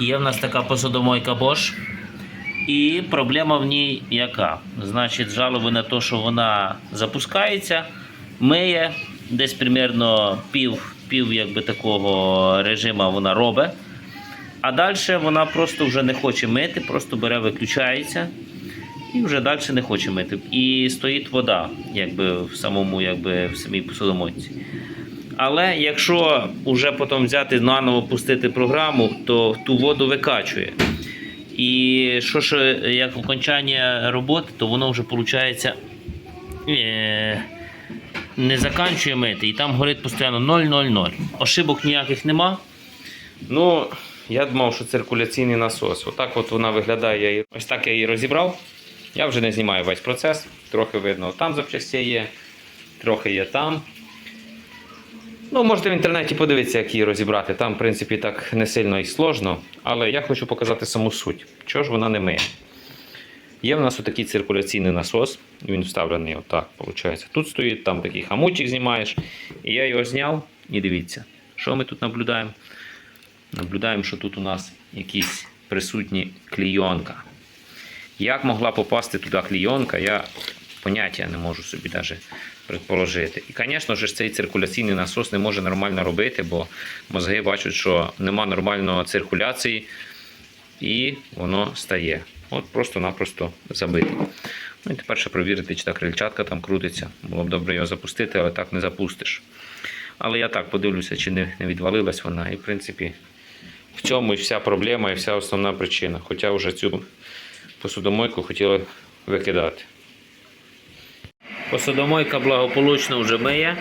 Є в нас така посудомойка Bosch. І проблема в ній яка? Значить, жалоби на те, що вона запускається, миє десь примерно пів, пів якби, такого режиму вона робить. А далі вона просто вже не хоче мити, просто бере, виключається і вже далі не хоче мити. І стоїть вода якби, в самому якби, в самій посудомойці. Але якщо вже потім взяти наново пустити програму, то ту воду викачує. І що ж, як окончання роботи, то воно вже виходить е, не заканчує мити, і там горить постійно 0,0,0. Ошибок ніяких нема. Ну, я думав, що циркуляційний насос. Отак от вона виглядає. Ось так я її розібрав. Я вже не знімаю весь процес. Трохи видно, там запчасті є, трохи є там. Ну, можете в інтернеті подивитися, як її розібрати. Там, в принципі, так не сильно і сложно. Але я хочу показати саму суть. Чого ж вона не миє? Є в нас отакий циркуляційний насос. Він вставлений отак, виходить. Тут стоїть, там такий хамутик знімаєш. І я його зняв. І дивіться, що ми тут наблюдаємо? Наблюдаємо, що тут у нас якісь присутні клійонка. Як могла попасти туди клійонка, я поняття не можу собі навіть предположити. І, звісно ж, цей циркуляційний насос не може нормально робити, бо мозги бачать, що нема нормальної циркуляції, і воно стає. От просто-напросто забите. Ну і тепер ще провірити, чи та крильчатка там крутиться. Було б добре його запустити, але так не запустиш. Але я так подивлюся, чи не, не відвалилась вона. І в принципі, в цьому і вся проблема, і вся основна причина. Хоча вже цю посудомойку хотіли викидати. Посудомойка благополучно вже миє,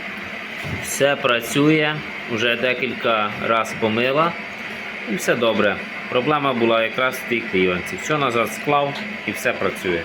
все працює, вже декілька разів помила і все добре. Проблема була якраз в тій клійонці. Все назад склав і все працює.